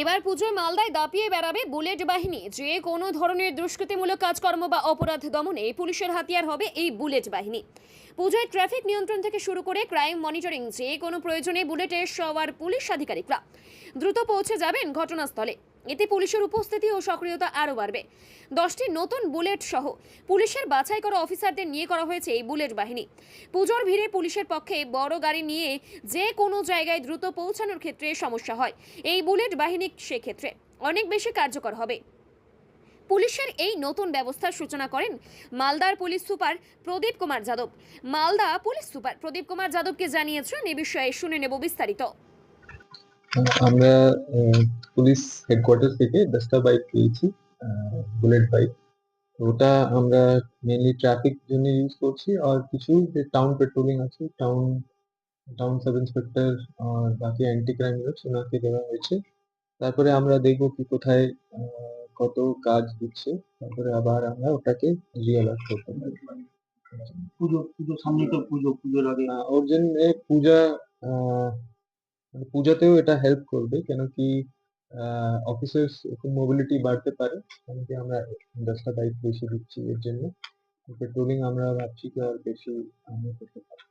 এবার পুজোয় মালদায় দাপিয়ে বেড়াবে বুলেট বাহিনী। যে কোনো ধরনের দুষ্কৃতিমূলক কাজকর্ম বা অপরাধ দমনে পুলিশের হাতিয়ার হবে এই বুলেট বাহিনী। পুজোয় ট্রাফিক নিয়ন্ত্রণ থেকে শুরু করে ক্রাইম মনিটরিং, যে কোনো প্রয়োজনে বুলেটে সবার পুলিশ আধিকারিকরা। দ্রুত পৌঁছে যাবেন ঘটনাস্থলে। এতে পুলিশের উপস্থিতি ও সক্রিয়তা আরও বাড়বে। দশটি নতুন বুলেট সহ পুলিশের বাছাই করা অফিসারদের নিয়ে করা হয়েছে এই বুলেট বাহিনী। পুজোর ভিড়ে পুলিশের পক্ষে বড় গাড়ি নিয়ে যে কোনো জায়গায় দ্রুত পৌঁছানোর ক্ষেত্রে সমস্যা হয়। এই বুলেট বাহিনী সেক্ষেত্রে অনেক বেশি কার্যকর হবে। পুলিশের এই নতুন ব্যবস্থার সূচনা করেন মালদার police super Pradip Kumar Yadav. Malda police super Pradip Kumar যাদবকে জানিয়েছেন, এ বিষয়ে শুনে নেব বিস্তারিত। আমরা পুলিশ হেডকোয়ার্টার থেকে দশটা বাইক পেয়েছি বুলেট বাইক ওটা আমরা মেনলি ট্রাফিক জন্য ইউজ করছি আর কিছু যে টাউন পেট্রোলিং আছে টাউন টাউন সাব ইন্সপেক্টর আর বাকি অ্যান্টি ক্রাইম ইউনিট ওনাকে দেওয়া হয়েছে। তারপরে আমরা দেখব কি কোথায় কত কাজ দিচ্ছে তারপরে আবার আমরা ওটাকে রিয়ালাইজ করতে পারি পুজো পুজো সামনে তো পুজো পুজোর আগে। ওর জন্য পূজা পূজাতেও এটা হেল্প করবে কেন কি অফিসার্স একটু মোবিলিটি বাড়তে পারে কেন কি আমরা দশটা বাইক বেশি দিচ্ছি এর জন্য। পেট্রোলিং আমরা ভাবছি কি আর বেশি করতে পারি